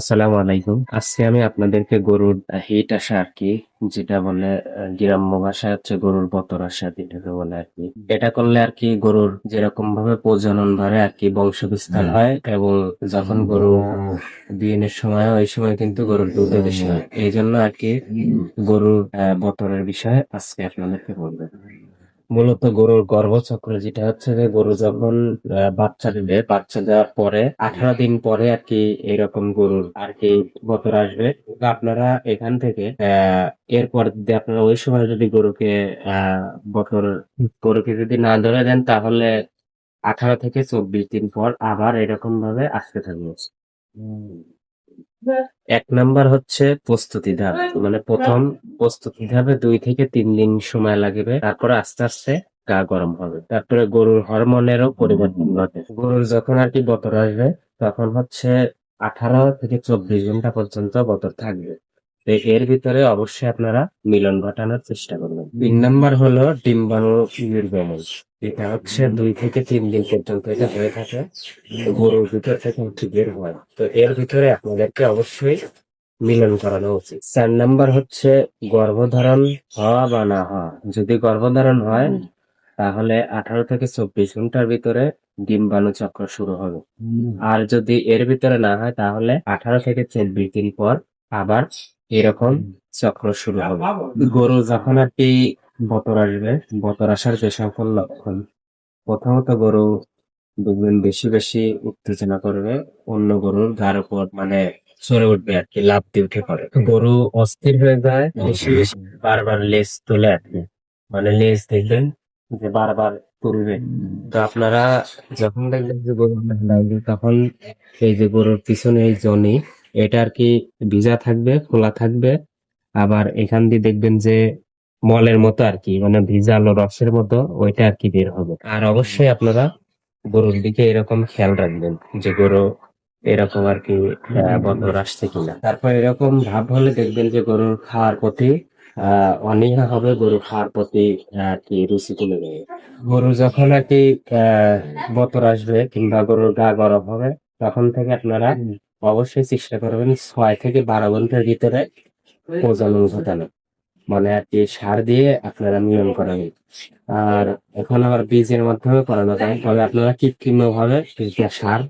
আসসালামু আলাইকুম। আজকে আমি আপনাদেরকে গরুর হিট আসা আর কি যেটা বলে গ্রাম্য ভাষায় হচ্ছে গরুর বতর আসা যেটাকে বলে আর কি। এটা করলে আর কি গরুর যেরকম ভাবে প্রজনন বাড়ে আর কি বংশ বিস্তার হয় এবং যখন গরু বিয়ের সময় ওই সময় কিন্তু গরুর দুধ বেশি হয়। এই জন্য আর কি গরুর বতরের বিষয়ে আজকে আপনাদেরকে বলব। মূলত গরুর গর্ভচক্র, যেটা হচ্ছে যে গরু যখন বাচ্চা দিবে বাচ্চা দেওয়ার পরে আঠারো দিন পরে আর কি এরকম গরুর আর কি বতর আসবে। আপনারা এখান থেকে এরপর যদি আপনারা ওই সময় যদি গরুকে বতর গরুকে যদি না ধরে দেন, তাহলে আঠারো থেকে চব্বিশ দিন পর আবার এরকম ভাবে আসতে থাকবে। এক নাম্বার হচ্ছে প্রস্তুতি ধাপ। মানে প্রথম প্রস্তুতি ধাপে দুই থেকে তিন দিন সময় লাগবে। তারপরে আস্তে আস্তে গা গরম হবে। তারপরে গরুর হরমোনেরও পরিবর্তন ঘটে গরুর যখন আর কি বতর আসবে, তখন হচ্ছে আঠারো থেকে চব্বিশ ঘণ্টা পর্যন্ত বতর থাকবে। তো এর ভিতরে অবশ্যই আপনারা মিলন ঘটানোর চেষ্টা করবেন। তিন নাম্বার হলো ডিম্বাণু নির্গমন এটা হচ্ছে দুই থেকে তিন দিন পর্যন্ত এটা হয়ে থাকে, গরুর ভিতর থেকে হচ্ছে বের হয়। তো এর ভিতরে আপনাদেরকে অবশ্যই মিলন করানো উচিত। চার নাম্বার হচ্ছে গর্ভধারণ হওয়া বা না হওয়া। যদি গর্ভধারণ হয়, তাহলে আঠারো থেকে চব্বিশ ঘণ্টার ভিতরে ডিম্বাণু চক্র শুরু হবে। আর যদি এর ভিতরে না হয়, তাহলে আঠারো থেকে চব্বিশ দিন পর আবার এরকম চক্র শুরু হবে। গরু যখন আর কি বতর আসবে বতর আসার যে সকল লক্ষণ প্রথমত গরু দেখবেন বেশি বেশি উত্তেজনা করবে অন্য গরুর গার উপর মানে চড়ে উঠবে আর কি লাফ দিয়ে উঠে পড়ে। গরু অস্থির হয়ে যায় বেশি বেশি বারবার লেজ তোলে আর কি। মানে লেজ দেখবেন যে বারবার তুলবে। তো আপনারা যখন দেখবেন যে গরু লাগবে তখন এই যে গরুর পিছনে এই জনি এটা আর কি ভিজা থাকবে, খোলা থাকবে। আবার এখান দিয়ে দেখবেন যে মলের মতো আর কি মানে ভিজালো রসের মতো, ওইটা আর কি বের হবে। আর অবশ্যই আপনারা গরুর দিকে এরকম খেয়াল রাখবেন যে গরু এরকম আর কি বদর আসছে কিনা। তারপর এরকম ভাব হলে দেখবেন যে গরুর খাওয়ার প্রতি অনীহা হবে, গরু খাওয়ার প্রতি আর কি রুচি কমে যাবে। গরু যখন আর কি বতর আসবে কিংবা গরুর গা গরম হবে, তখন থেকে আপনারা অবশ্যই চেষ্টা করবেন ছয় থেকে বারো ঘণ্টার ভিতরে প্রজনন ঘটানো মানে আর কি সার দিয়ে আপনারা মিলন করাবেন আর এখন আবার বীজের মাধ্যমে করানো যায়। তবে আপনারা কৃত্রিম ভাবে সার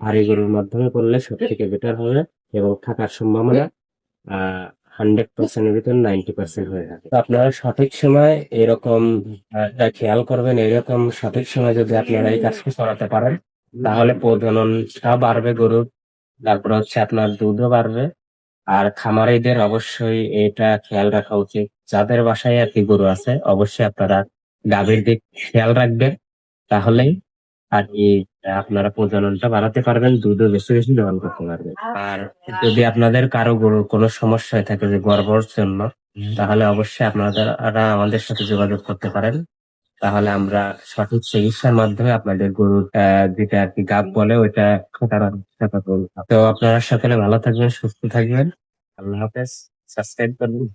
হাড়ি গরুর মাধ্যমে করলে সব থেকে বেটার হবে এবং থাকার সম্ভাবনা হান্ড্রেড পার্সেন্টের ভিতর নাইনটি পার্সেন্ট হয়ে থাকে আপনারা সঠিক সময় এরকম খেয়াল করবেন এরকম সঠিক সময় যদি আপনারা এই কাজটি করাতে পারেন, তাহলে প্রজননটা বাড়বে গরুর তারপর হচ্ছে আপনার দুধও বাড়বে। আর খামারিদের অবশ্যই এটা খেয়াল রাখা উচিত। যাদের বাসায় আর কি গরু আছে, অবশ্যই আপনারা গাভীর দিক খেয়াল রাখবেন। তাহলেই আর কি আপনারা প্রজননটা বাড়াতে পারবেন, দুধও বেশি বেশি দহন করতে পারবেন। আর যদি আপনাদের কারও গরুর কোনো সমস্যা হয়ে থাকে যে গর্ভর জন্য, তাহলে অবশ্যই আপনারা আমাদের সাথে যোগাযোগ করতে পারেন। তাহলে আমরা সঠিক চিকিৎসার মাধ্যমে আপনাদের গরুর যেটা আর কি গাব বলে, ওইটা তো আপনারা সকলে ভালো থাকবেন, সুস্থ থাকবেন। আল্লাহ হাফেজ। সাবস্ক্রাইব করবেন।